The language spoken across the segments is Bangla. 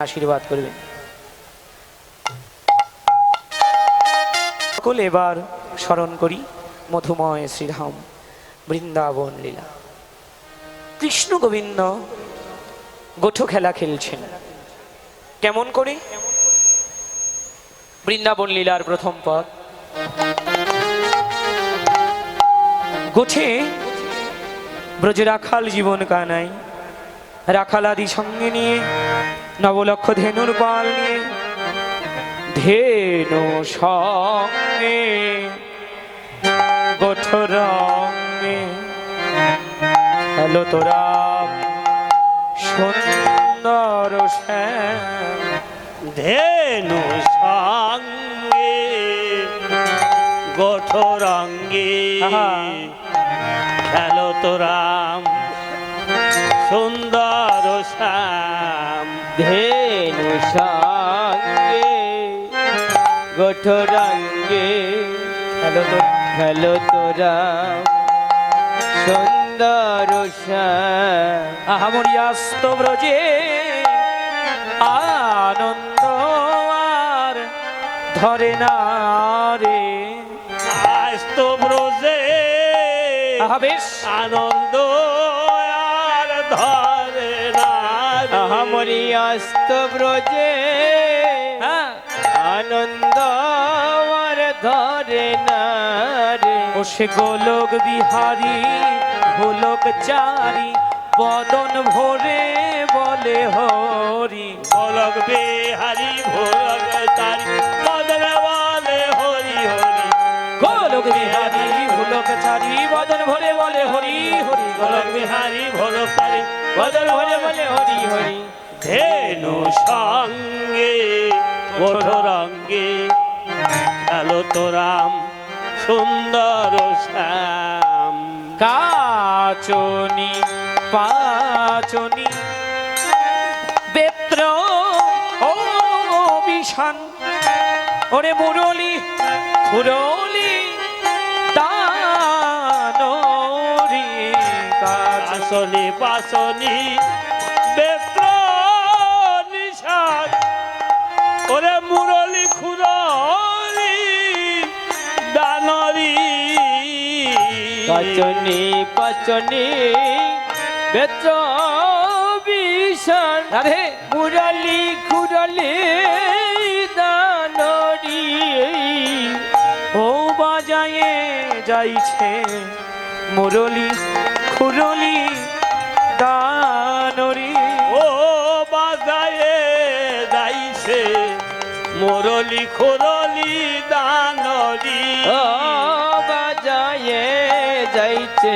আশীর্বাদ করবেন সকল এবার স্মরণ করি মধুময় শ্রীধাম বৃন্দাবন লীলা। কৃষ্ণ গোবিন্দ গোঠো খেলা খেলছেন। কেমন করে? বৃন্দাবন লীলার প্রথম পদ। গোঠে ব্রজ রাখাল জীবন কানাই রাখালাদি সঙ্গে নিয়ে নবলক্ষ ধেনুর পাল নিয়ে। ধেনু সঙ্গে গোঠরঙ্গে হ্যালো তোরা সুন্দর ধেনু সঙ্গে গোঠরঙ্গে হ্যালো তোরাম সুন্দর শ্যাম। ধেনু সঙ্গে গোঠরঙ্গে হ্যালো তোরা খেলো তোরা। সুন্দর আহামরিয়াস্ত ব্রজে আনন্দ আর ধরে না রে। আস্ত ব্রজে আনন্দ অস্ত ব্রজে। হ্যাঁ। আনন্দ আর ধরে না রে। ও সে গোলক বিহারি গোলক চারি বদন ভরে বলে হরি। গোলক বিহারি ভোলক তারি চারি বদন ভরে বলে হরি হরি গোলক বিহারি ভোলক তারি মদন বলে বলে হরি হরি। ধেনু সঙ্গে গোঠরঙ্গে খেলো তোরাম সুন্দর শ্যাম। কাচনি পাচনি বেত্র ও বিশান ওরে মুরলি ফুরলি বেত্র নিশান। ওরে মুরলি খুরলি দানরি। পাচনি পাচনি বেত্র বিষণ রাধে। মুরলি খুরলি দানরি। ও বাজায়ে যাইছে মুরলি। খুরলি দানরি ও বাজায়ে যাইছে মুরলি খুরলি দানরি ও বাজায়ে যাইছে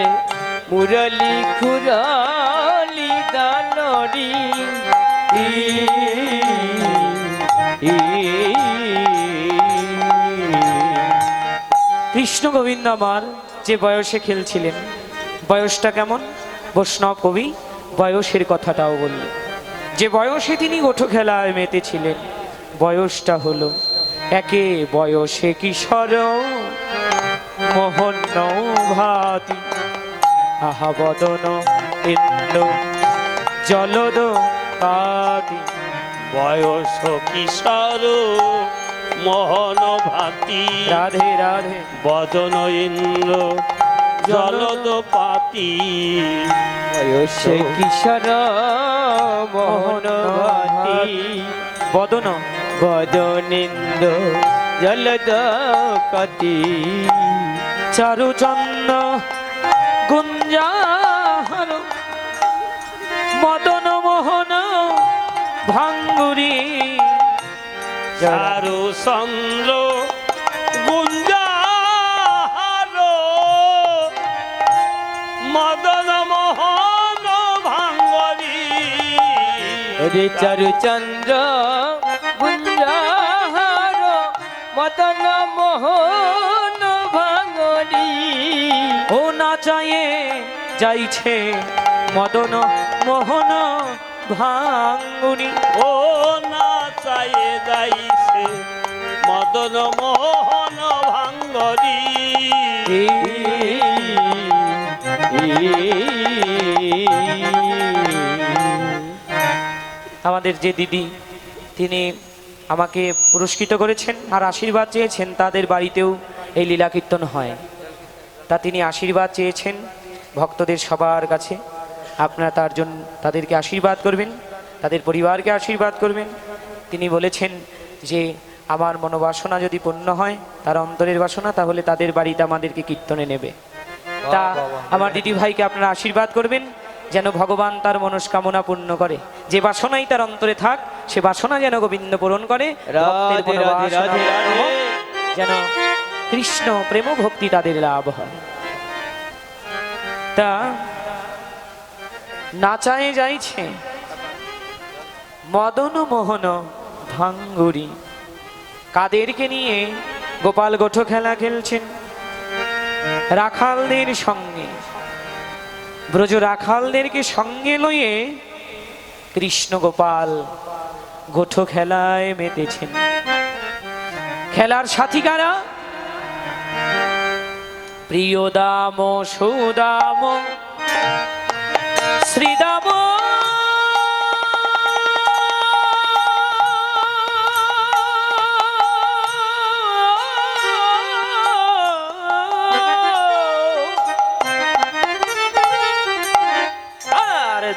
মুরলি খুরলি দানরি ই কৃষ্ণ গোবিন্দ আমার যে বয়সে খেলছিলেন বয়সটা কেমন? বৈষ্ণব কবি বয়সের কথাটাও বললেন। যে বয়সে তিনি গোঠো খেলায় মেতেছিলেন বয়সটা হলো একে বয়সে কিশোর মোহন ভাতি আহা বদন ইন্দ্র জলদ কাতি বয়স কিশোর মোহন ভাতি রাধে রাধে। বদন ইন্দ্র জলদ পাতি বয়সে কিশোর মোহন ভাতি। বদন। বদনিন্দ জলদ কতি চারুচন্দ্র গুঞ্জাহার। মদন মোহন ভাঙ্গুরি। চারু চন্দ্র রে চারুচন্দ্র গুঞ্জাহার মদন মোহন ভাঙরি ও নাচায়ে যাইছে মদন মোহন ভাঙ্গুনি ও না চাইয়ে যাইছে মদন মোহন ভাঙ্গরি আমাদের যে দিদি তিনি আমাকে পুরস্কৃত করেছেন আর আশীর্বাদ চেয়েছেন তাদের বাড়িতেও এই লীলা কীর্তন হয়। তা তিনি আশীর্বাদ চেয়েছেন ভক্তদের সবার কাছে। আপনারা তার জন্য তাদেরকে আশীর্বাদ করবেন তাদের পরিবারকে আশীর্বাদ করবেন। তিনি বলেছেন যে আমার মনোবাসনা যদি পূর্ণ হয় তার অন্তরের বাসনা তাহলে তাদের বাড়িতে আমাদেরকে কীর্তনে নেবে। তা আমার দিদি ভাইকে আপনারা আশীর্বাদ করবেন। যেন ভগবান তার মনস্কামনা পূর্ণ করে। যে বাসনাই তার অন্তরে থাক সে বাসনা যেন গোবিন্দ পূরণ করে। যেন কৃষ্ণ প্রেম ভক্তি তাদের লাভ হয়। তা নাচায় যাইছে মদন মোহন ভাঙ্গুরি। কাদেরকে নিয়ে গোপাল গোঠো খেলা খেলছেন রাখালদের সঙ্গে। ব্রজ রাখালদেরকে সঙ্গে লইয়ে কৃষ্ণ গোপাল গোঠো খেলায় মেতেছেন। খেলার সাথী কারা প্রিয় দাম সুদাম, শ্রীদাম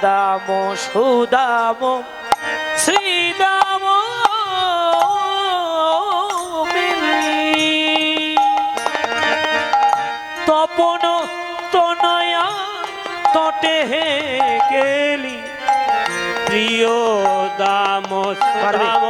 আর দাম সুদাম শ্রীদাম তপন তনয়া তটে হে গেলি প্রিয় দাম শ্রীধাম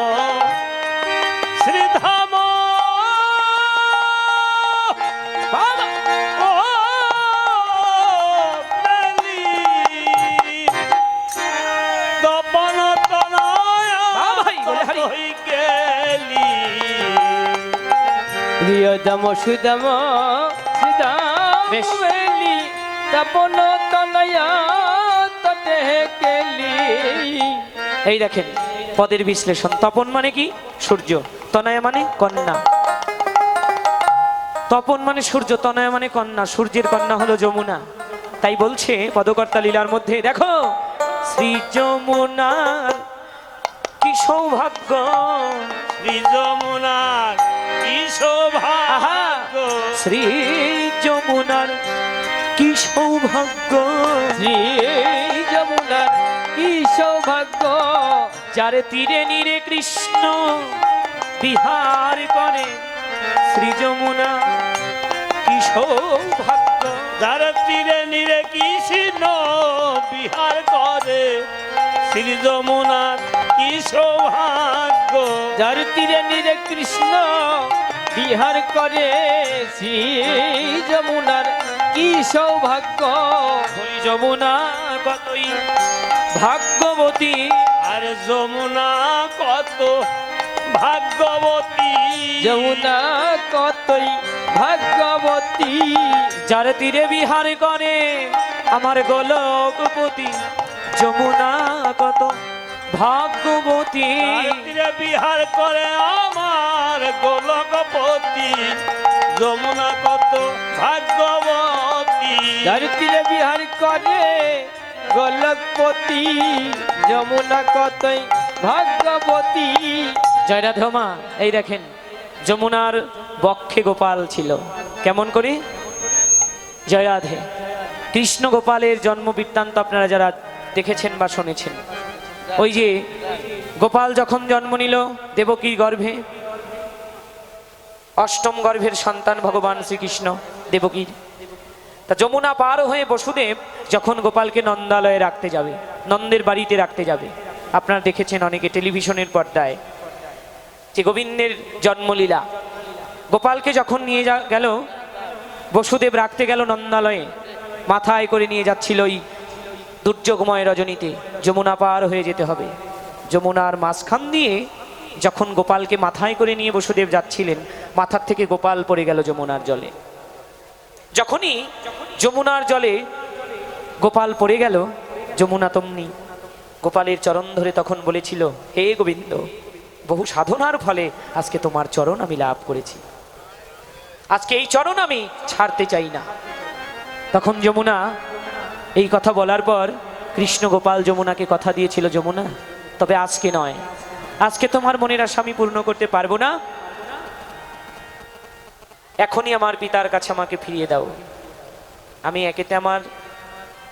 প্রিয়তম সুদম সুদাম। বেলি তপন তনয়া তটে কেলি। এই দেখেন পদের বিশ্লেষণ। তপন মানে কি? সূর্য। তনয়া মানে কন্যা। তপন মানে সূর্য তনয়া মানে কন্যা। সূর্যের কন্যা হলো যমুনা। তাই বলছে পদকর্তা লীলার মধ্যে দেখো শ্রী যমুনার কি সৌভাগ্য। শ্রী যমুনার সৌভাগ্য। শ্রী যমুনার কি সৌভাগ্য? শ্রী যমুনার কি সৌভাগ্য? যার তীরে নীরে কৃষ্ণ বিহার করে শ্রী যমুনা কি সৌভাগ্য? যার তীরে নীরে কৃষ্ণ বিহার করে শ্রী যমুনার কি সৌভাগ্য? যার তীরে নীরে কৃষ্ণ বিহার করে শ্রী যমুনার কি সৌভাগ্য? ওই যমুনা কতই ভাগ্যবতী, আর যমুনা কত ভাগ্যবতী? যমুনা কতই ভাগ্যবতী? যার তীরে বিহার করে আমার গোলকপতি যমুনা কত ভাগ্যবতী। বিহার করে আমার গোলকপতি। যমুনা কত ভাগ্যবতী। যার তীরে বিহার করে গোলকপতি। যমুনা কতই ভাগ্যবতী। জয় রাধমা এই দেখেন যমুনার বক্ষে গোপাল ছিল। কেমন করি? জয় রাধে। কৃষ্ণ গোপালের জন্ম বৃত্তান্ত আপনারা যারা দেখেছেন বা শুনেছেন। ওই যে গোপাল যখন জন্ম নিল দেবকীর গর্ভে, অষ্টম গর্ভের সন্তান ভগবান শ্রীকৃষ্ণ দেবকীর। তা যমুনা পার হয়ে বসুদেব যখন গোপালকে নন্দালয়ে রাখতে যাবে, নন্দের বাড়িতে রাখতে যাবে, আপনারা দেখেছেন অনেকে টেলিভিশনের পর্দায় যে গোবিন্দের জন্মলীলা। গোপালকে যখন নিয়ে যা, গেল, বসুদেব রাখতে গেল নন্দালয়ে, মাথায় করে নিয়ে যাচ্ছিল ওই দুর্যোগময় রজনীতে যমুনা পার হয়ে যেতে হবে। যমুনার মাঝখান দিয়ে যখন গোপালকে মাথায় করে নিয়ে বসুদেব যাচ্ছিলেন, মাথার থেকে গোপাল পড়ে গেল যমুনার জলে। যখনই যমুনার জলে গোপাল পড়ে গেল, যমুনা তমনি গোপালের চরণ ধরে তখন বলেছিল, হে গোবিন্দ, বহু সাধনার ফলে আজকে তোমার চরণ আমি লাভ করেছি। আজকে এই চরণ আমি ছাড়তে চাই না। তখন যমুনা এই কথা বলার পর কৃষ্ণ গোপাল যমুনাকে কথা দিয়েছিল, যমুনা, তবে আজকে নয়। আজকে তোমার মনের আশা আমি পূর্ণ করতে পারব না। এখনই আমার পিতার কাছে আমাকে ফিরিয়ে দাও। আমি একেতে আমার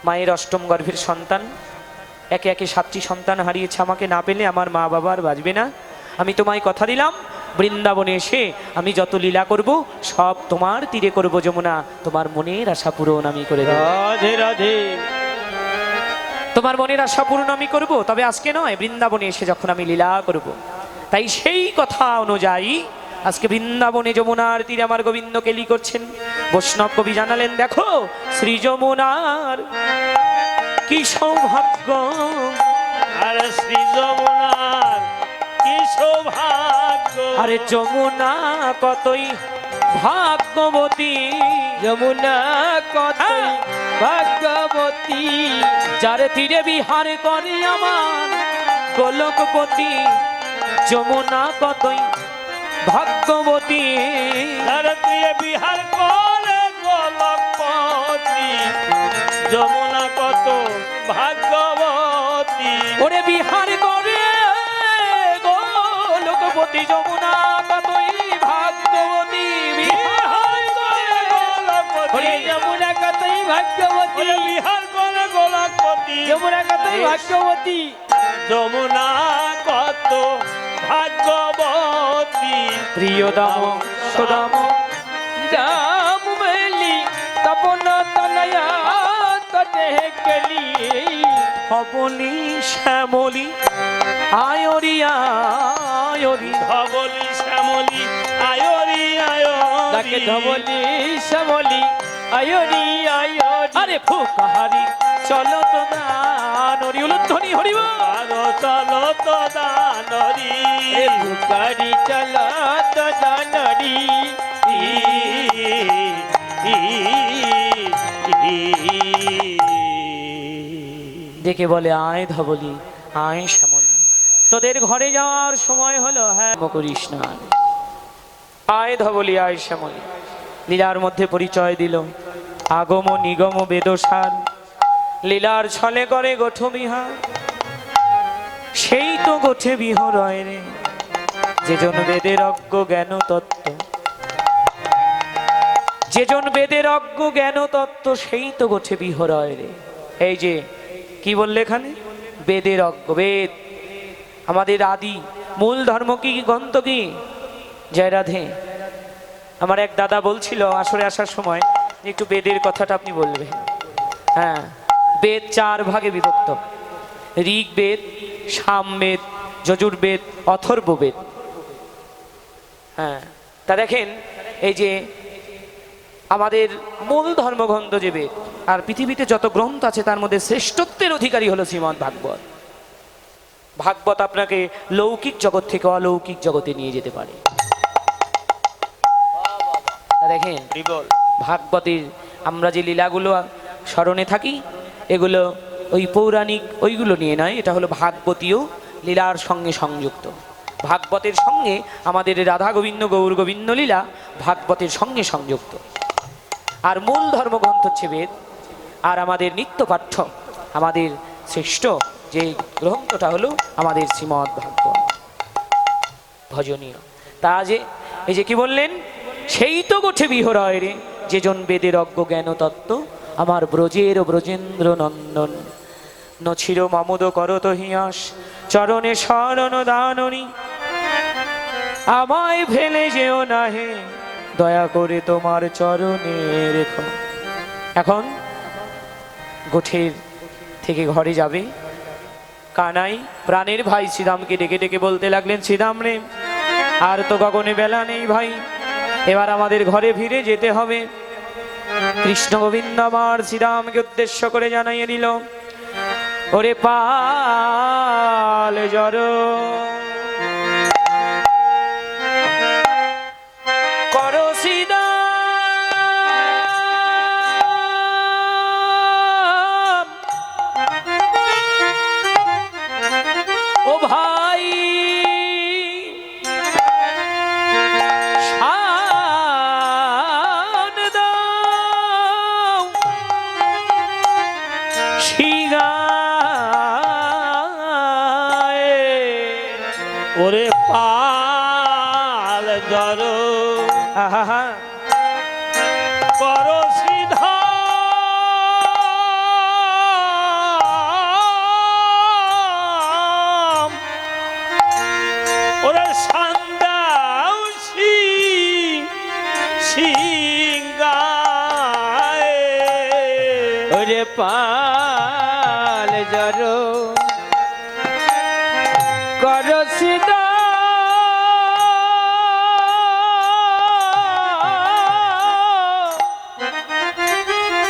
মায়ের অষ্টম গর্ভের সন্তান। একে একে সাতটি সন্তান হারিয়েছে আমাকে না পেলে আমার মা বাবা আর না। আমি তোমায় কথা দিলাম বৃন্দাবনে এসে আমি যত লীলা করব সব তোমার তীরে করব যমুনা। তোমার মনের আশা পূরণ আমি করে রাধে রাধে। তোমার মনের আশা পূরণ আমি করব তবে আজকে নয় বৃন্দাবনে এসে যখন আমি লীলা করব। তাই সেই কথা অনুযায়ী আজকে বৃন্দাবনে যমুনার তীরে আমার গোবিন্দ কেলি করছেন। বৈষ্ণব কবি জানালেন দেখো শ্রী যমুনার কি সৌভাগ্য। আর শ্রী যমুনার কি সৌভাগ্য। আরে যমুনা কতই ভাগ্যবতী যমুনা কতই হ্যাঁ। ভাগ্যবতী। যার তীরে বিহার করে আমার গোলকপতি যমুনা কতই ভাগ্যবতী। ভারতীয় বিহার করে গোলকপতি যমুনা কত ভাগ্যবতী। ওরে বিহার গোলকপতি যমুনা কতই ভাগ্যবতী। বিহার করে গোলকপতি ওরে যমুনা কতই ভাগ্যবতী। বিহার করে গোলকপতি যমুনা কতই ভাগ্যবতী। যমুনা কত ভাগ্যবতী। প্রিয়তম সুদাম রাম মেলি তপন তনয়া তটে গেলি। অবনি শ্যামলি আয়রি আয়রি ধবলি শ্যামলি আয়রি তাকে আয়রি ধবলি শ্যামলি আয়রি আয়রি আরে ফুকাহারি চলো তো দানরি উলুধ্বনি হরিব আরও চলো তো দানরি এ বুকারি চল তো জানরি ই, ই, ই, ডেকে বলে, আয় ধবলি, আয় শ্যামল। তোদের ঘরে যাওয়ার সময় হলো হ্যাঁ করিস না। আয় ধবলি, আয় শ্যামলি। লীলার মধ্যে পরিচয় দিল, আগম নিগম বেদসার। লীলার ছলে করে গোঠ বিহার। সেই তো গোঠে বিহরয় রে, যেজন বেদের অজ্ঞ জ্ঞান তত্ত্ব। যেজন বেদের অজ্ঞ জ্ঞান তত্ত্ব, সেই তো গোঠে বিহরয় রে। এই যে কি বললে এখানে? বেদের অজ্ঞ বেদ আমাদের আদি মূল ধর্ম কি? গ্রন্থ কি? জয় রাধে। আমার এক দাদা বলছিল আসরে আসার সময়, একটু বেদের কথাটা আপনি বলবেন। হ্যাঁ বেদ চার ভাগে বিভক্ত। ঋগ বেদ সামবেদ, যজুর্বেদ অথর্ব বেদ হ্যাঁ তা দেখেন, এই যে আমাদের মূল ধর্মগ্রন্থ যে বেদ আর পৃথিবীতে যত গ্রন্থ আছে তার মধ্যে শ্রেষ্ঠত্বের অধিকারী হলো শ্রীমদ ভাগবত। ভাগবত আপনাকে লৌকিক জগৎ থেকে অলৌকিক জগতে নিয়ে যেতে পারে। দেখেন ভাগবতের আমরা যে লীলাগুলো স্মরণে থাকি এগুলো ওই পৌরাণিক ওইগুলো নিয়ে নয় এটা হলো ভাগবতীয় লীলার সঙ্গে সংযুক্ত। ভাগবতের সঙ্গে আমাদের রাধা গোবিন্দ গৌর গোবিন্দ লীলা ভাগবতের সঙ্গে সংযুক্ত। আর মূল ধর্মগ্রন্থ হচ্ছে বেদ। আর আমাদের নিত্য পাঠ্য, আমাদের শ্রেষ্ঠ যে গ্রন্থটা হলো আমাদের শ্রীমদ ভাগবত। ভজনীয়। তা যে, এই যে কি বললেন? সেই তো গোঠে বিহরয় রে, যেজন বেদের অজ্ঞ জ্ঞান তত্ত্ব, আমার ব্রজের ব্রজেন্দ্র নন্দন। নছির মমদ করত হিয়াস, চরণে শরণ দাননি। আমায় ফেলে যেও না হে দয়া করে তোমার চরণে রেখো। এখন গোঠের থেকে ঘরে যাবে। কানাই প্রাণের ভাই শ্রীরামকে ডেকে ডেকে বলতে লাগলেন শ্রীরাম রে, আর তো গগনে বেলা নেই ভাই। এবার আমাদের ঘরে ফিরে যেতে হবে। কৃষ্ণ গোবিন্দ আমার শ্রীরামকে উদ্দেশ্য করে জানাইয়ে দিল, ওরে পাল জর সিংগায় ওরে পাল জর কর সিদা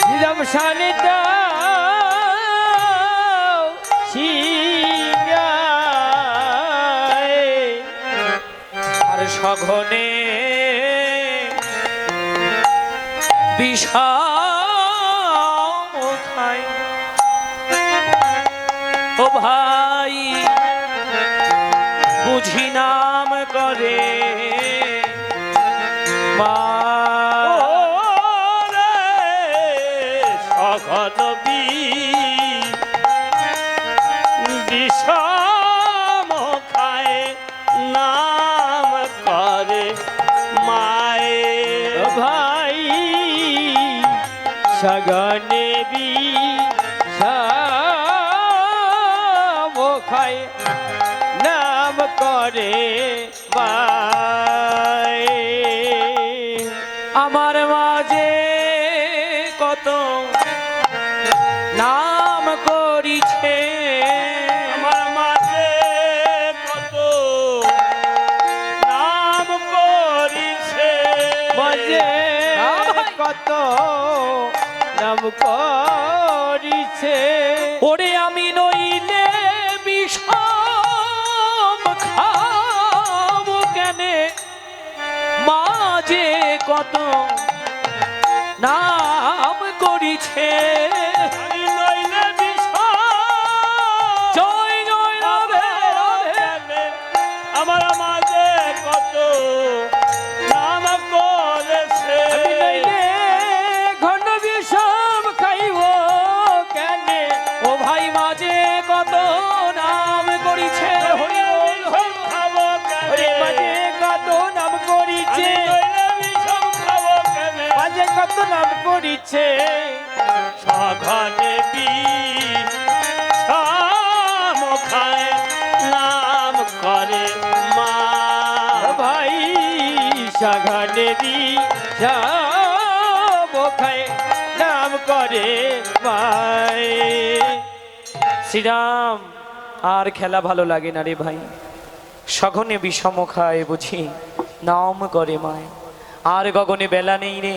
নিজাম সানিদা সিংহায় আর সঘনে বিষাম খাই ও ভাই বুঝি নাম করে মা সগনে বি নাম করে আমার মাঝে কত নাম করিছে আমার মাঝে কত নাম করিছে। মাঝে কত নাম করিছে। ওরে আমি নইলে বিষম খাব কেনে? মাঝে কত নাম করিছে। মাঝে কত নাম করিছে সঘনে বি খায়, নাম করে মা। ভাই সাঘানে দি সব নাম করে মাই শ্রীরাম, আর খেলা ভালো লাগে না রে ভাই। সঘনে বিষম খায় বুঝি, নাম করে মায়। আর গগনে বেলা নেই রে।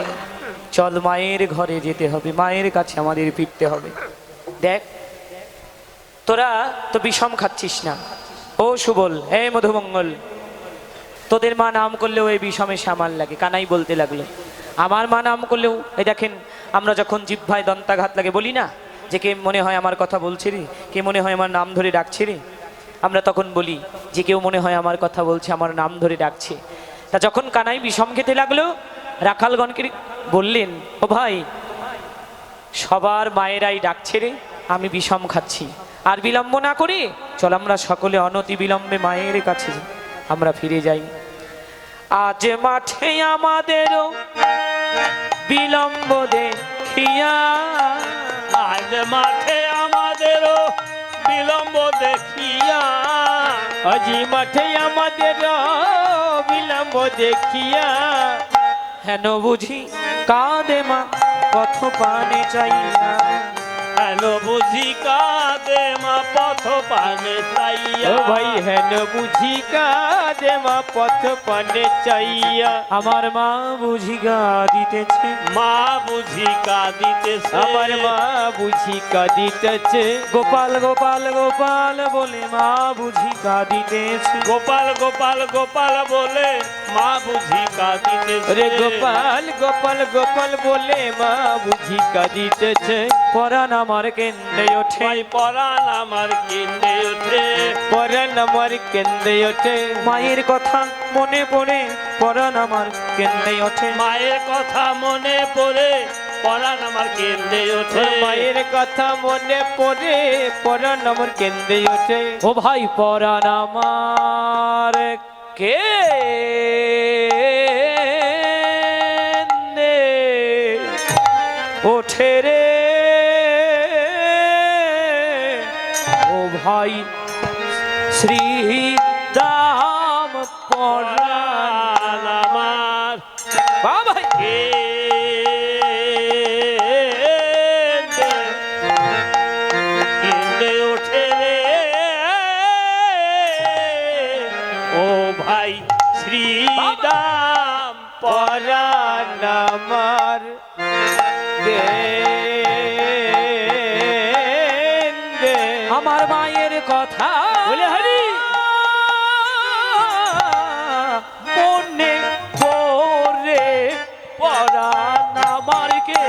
চল মায়ের ঘরে যেতে হবে, মায়ের কাছে আমাদের ফিরতে হবে। দেখ, তোরা তো বিষম খাচ্ছিস না। ও সুবল হে মধুমঙ্গল, তোদের মা নাম করলেও এই বিষমে সামাল লাগে, কানাই বলতে লাগল। আমার মা নাম করলেও, এই দেখেন, আমরা যখন জিভ্ভায় দন্তাঘাত লাগে, বলি না, যে কে মনে হয় আমার কথা বলছে রে, কে মনে হয় আমার নাম ধরে ডাকছে রে, আমরা তখন বলি, যে কেউ মনে হয় আমার কথা বলছে, আমার নাম ধরে ডাকছে। তা যখন কানাই বিষম খেতে লাগল রাখালগণকে বললেন, ও ভাই, সবার মায়েরাই ডাকছে রে, আমি বিষম খাচ্ছি। আর বিলম্ব না করে চল আমরা সকলে অনতি বিলম্বে মায়ের কাছে আমরা ফিরে যাই। আজ মাঠে আমাদেরও বিলম্ব দেখিয়া আজ মাঠে আমাদেরও বিলম্ব দেখিয়া, আজি মাঠে আমাদের বিলম্ব দেখিয়া হেন বুঝি কাঁদে মা পথ পানে চাইয়া হেন বুঝি কাদে মা পথ পানে চাইয়া। ও ভাই হেন বুঝি কাদে মা পথ পানে চাইয়া। আমার মা বুঝি গা দিতেছে মা বুঝি কাঁদিতেছে। আমার মা বুঝি কাঁদিতেছে। গোপাল গোপাল গোপাল বলে মা বুঝি কাঁদিতেছে। গোপাল গোপাল গোপাল বলে মা বুঝি কাঁদিতেছে। রে গোপাল গোপাল গোপাল বলে মা বুঝি কাঁদিতেছে পরাণ আমার কেন্দ্রে ওঠে। পরাণ আমার কিনে ওঠে। পরাণ আমার কেন্দ্রে ওঠে। মায়ের কথা মনে পড়ে পরাণ আমার কেন্দ্রে ওঠে। মায়ের কথা মনে পড়ে পরাণ আমার কেন্দ্রে ওঠে। মায়ের কথা মনে পড়ে পরাণ আমার কেন্দ্রে ওঠে। ও ভাই পরাণ আমার কে? ওঠে রে। ও ভাই শ্রী আমার মায়ের কথা। বলে হরি। মনে পড়ে পরাণ আমার কে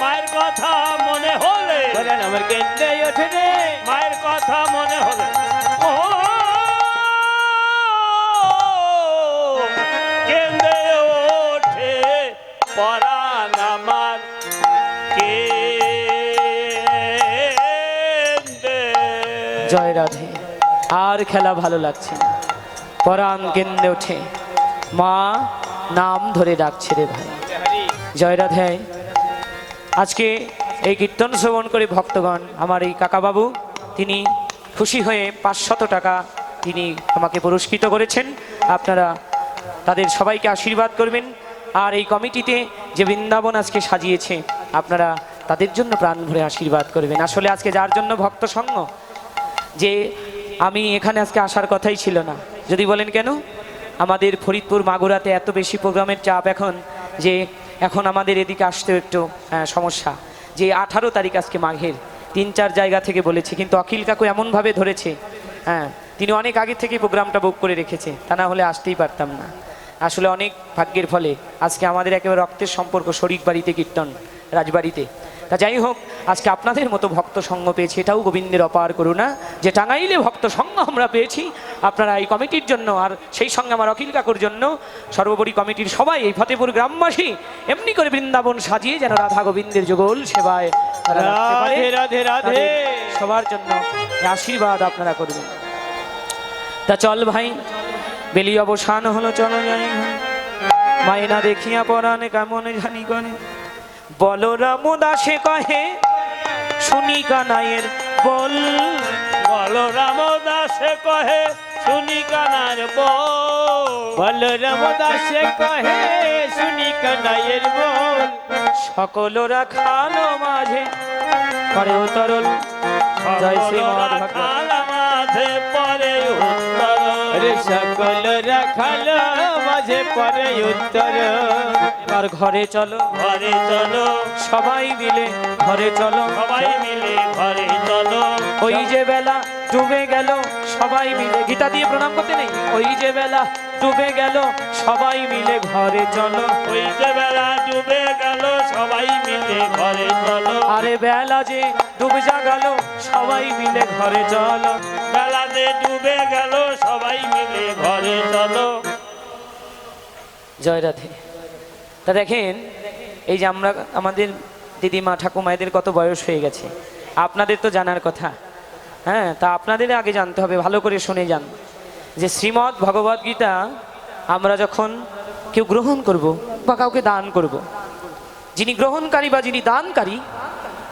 মায়ের কথা মনে হলে পরাণ আমার কেন্দ্রে মায়ের কথা মনে হলে জয় রাধে। আর খেলা ভালো লাগছে না। পরাণ কেন্দ্রে ওঠে। মা নাম ধরে ডাকছে রে ভাই। জয় রাধে। আজকে এই কীর্তন শ্রবণ করে ভক্তগণ, আমার এই কাকাবাবু, তিনি খুশি হয়ে পাঁচশত টাকা তিনি আমাকে পুরস্কৃত করেছেন। আপনারা তাদের সবাইকে আশীর্বাদ করবেন। আর এই কমিটিতে যে বৃন্দাবন আজকে সাজিয়েছে, আপনারা তাদের জন্য প্রাণ ভরে আশীর্বাদ করবেন। আসলে আজকে যার জন্য ভক্ত সঙ্গ যে আমি এখানে আজকে আসার কথাই ছিল না। যদি বলেন কেন? আমাদের ফরিদপুর মাগুরাতে এত বেশি প্রোগ্রামের চাপ এখন যে এখন আমাদের এদিকে আসতেও একটু সমস্যা। যে আঠারো তারিখ আজকে মাঘের, তিন চার জায়গা থেকে বলেছে, কিন্তু অখিল কাকু এমনভাবে ধরেছে হ্যাঁ তিনি অনেক আগে থেকে প্রোগ্রামটা বুক করে রেখেছে, তা না হলে আসতেই পারতাম না। আসলে অনেক ভাগ্যের ফলে আজকে আমাদের একেবারে রক্তের সম্পর্ক শরিক বাড়িতে কীর্তন রাজবাড়িতে। তা যাই হোক আজকে আপনাদের মতো ভক্ত সঙ্গ পেয়েছি এটাও গোবিন্দের অপার করুণা। যে টাঙ্গাইলে ভক্ত সঙ্গ আমরা পেয়েছি আপনারা এই কমিটির জন্য আর সেই সঙ্গে আমার অখিল কাকুর জন্য সর্বোপরি কমিটির সবাই এই ফতেপুর গ্রামবাসী এমনি করে বৃন্দাবন সাজিয়ে যেন রাধা গোবিন্দের যুগল সেবায় সবার জন্য আশীর্বাদ আপনারা করবেন। তা চল ভাই বেলি অবসান হলো চল। মায়না দেখিয়া পরাণে কেমন জানি করে। বলরাম দাসে কহে শুনি কানাইয়ের বল। বলো রামদাসে কহে শুনি কানার বল। বলরাম দাসে কহে শুনি কানাইয়ের বল। সকলরা খালো মাঝে করে তরল জয় ভগবান মাঝে পরে সকল রাখাল মাঝে পরে উত্তর এবার ঘরে চলো। ঘরে চলো। সবাই মিলে ঘরে চলো। সবাই মিলে ঘরে চলো। ওই যে বেলা ডুবে গেল সবাই মিলে। গীতা দিয়ে প্রণাম করতে নেই? ওই যে বেলা ডুবে গেল সবাই মিলে ঘরে চলো। ওই যে বেলা ডুবে গেল সবাই মিলে ঘরে চলো। আরে বেলা যে ডুবে যা গেল সবাই মিলে ঘরে চলো। বেলাতে ডুবে গেল সবাই মিলে ঘরে চলো। জয় রাধে। তা দেখেন, এই যে আমরা, আমাদের দিদিমা ঠাকুমায়েদের কত বয়স হয়ে গেছে। আপনাদের তো জানার কথা। হ্যাঁ তা আপনাদের আগে জানতে হবে, ভালো করে শুনে যান। যে শ্রীমৎ ভগবদ গীতা আমরা যখন কেউ গ্রহণ করব বা কাউকে দান করব। যিনি গ্রহণকারী বা যিনি দানকারী,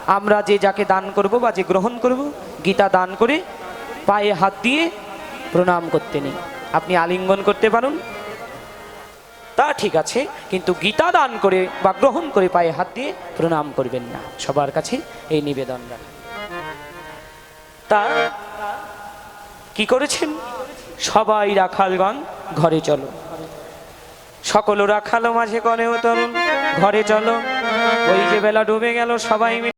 আমরা যে যাকে দান করব বা যে গ্রহণ করব, গীতা দান করে পায়ে হাত দিয়ে প্রণাম করতে নেই। আপনি আলিঙ্গন করতে পারুন তা ঠিক আছে, কিন্তু গীতা দান করে বা গ্রহণ করে পায়ে হাত দিয়ে প্রণাম করবেন না। সবার কাছে এই নিবেদন তা কি করেছেন? সবাই রাখালগণ, ঘরে চলো। সকল রাখালো মাঝে করে তরুণ, ঘরে চলো। ওই যে বেলা ডুবে গেল, সবাই